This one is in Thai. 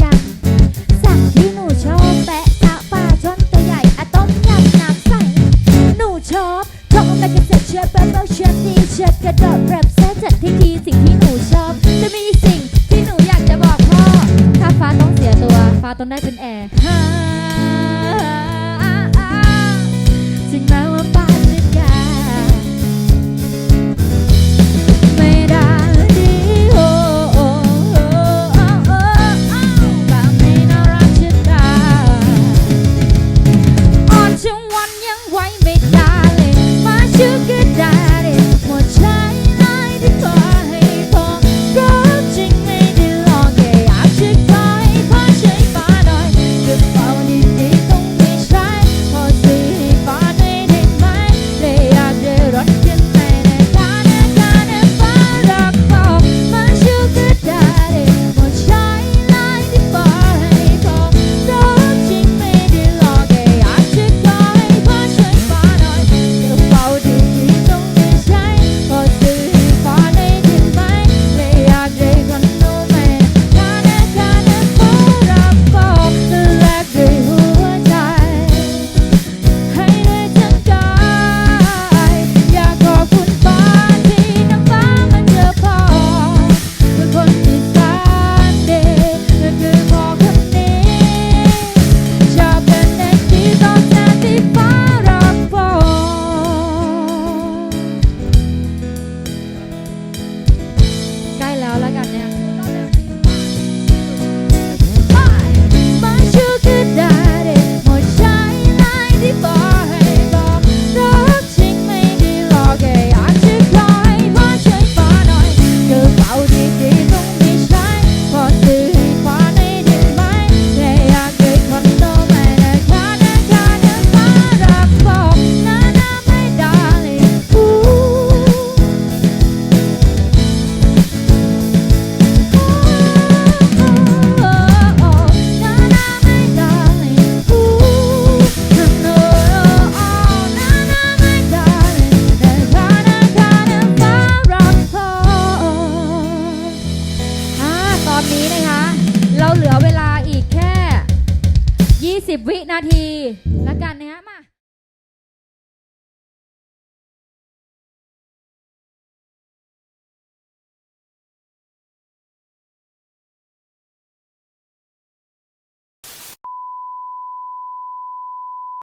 สั่ที่หนูชอบแปะสาปลาช่นตัวใหญ่อะต้มยำน้ำใส หนูชอบชอบไกันเสร็จเชิดเปเปิลเชิดดีเชิดกระโดดแรปแซ่จัดที่ดีสิ่งที่หนูชอบ จะมีอีสิ่งที่หนูอยากจะบอกพ่อ ถ้าฟ้าต้องเสียตัว ฟ้าต้องได้เป็นแอร์สิ่งนั้น 20 วินาทีแล้วกันนะฮะมา